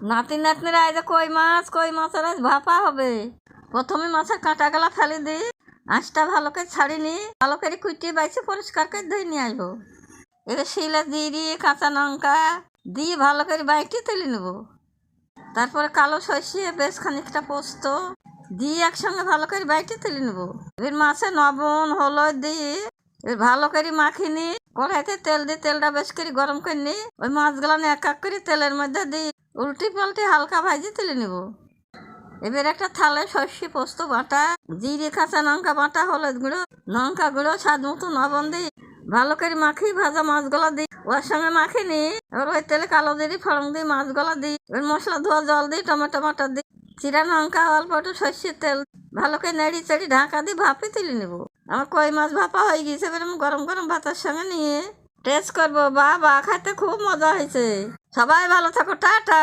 নাতি নাতনিরা যে কই মাছ, কই মাছের আজ ভাপা হবে। প্রথমে মাছের কাঁটা গলা ফেলে দিই আঁচটা ভালো করে ছাড়ি নি ভালো করে কুইটিয়ে বাইছে, পরিষ্কার করে ধুয়ে নিয়ে আসব। এবার শিলে দিয়ে কাঁচা লঙ্কা দিয়ে ভালো করে বাইটি তুলে নেব। তারপরে কালো সর্ষে, বেশ খানিকটা পোস্ত দিয়ে একসঙ্গে ভালো করে বাইটি তুলে নেব। এবার মাছে লবণ, হলুদ দিয়ে এবার ভালো করে মাখি নি কড়াইতে তেল দিয়ে তেলটা বেশ করে গরম করে নি ওই মাছগুলো এক এক করে তেলের মধ্যে দিই। উল্টি পাল্টি হালকা ভাজি তুলে নেব। এবার একটা থালে সর্ষে পোস্ত বাটা, জিরে, কাঁচা লঙ্কা বাটা, হলুদ গুঁড়ো, লঙ্কা গুঁড়ো, স্বাদ মতো লবণ দিই ভালো করে মাখি ভাজা মাছগুলো দিই ওর সঙ্গে মাখি নি এবার ওই তেলে কালো দিই ফড়ং দিই মাছগুলো দিই এবার মশলা ধোয়া জল দিই টমেটো মাটা দিই চিরা লঙ্কা, অল্প একটু সর্ষের তেল, ভালো করে নেড়ি চেড়ি ঢাকা দিয়ে ভাপে তুলে নেব। আমার কই মাছ ভাপা হয়ে গিয়েছে, এবার আমি গরম গরম ভাতের সঙ্গে নিয়ে টেস্ট করব। বা বা খাইতে খুব মজা হয়েছে। সবাই ভালো থাকো, টাটা।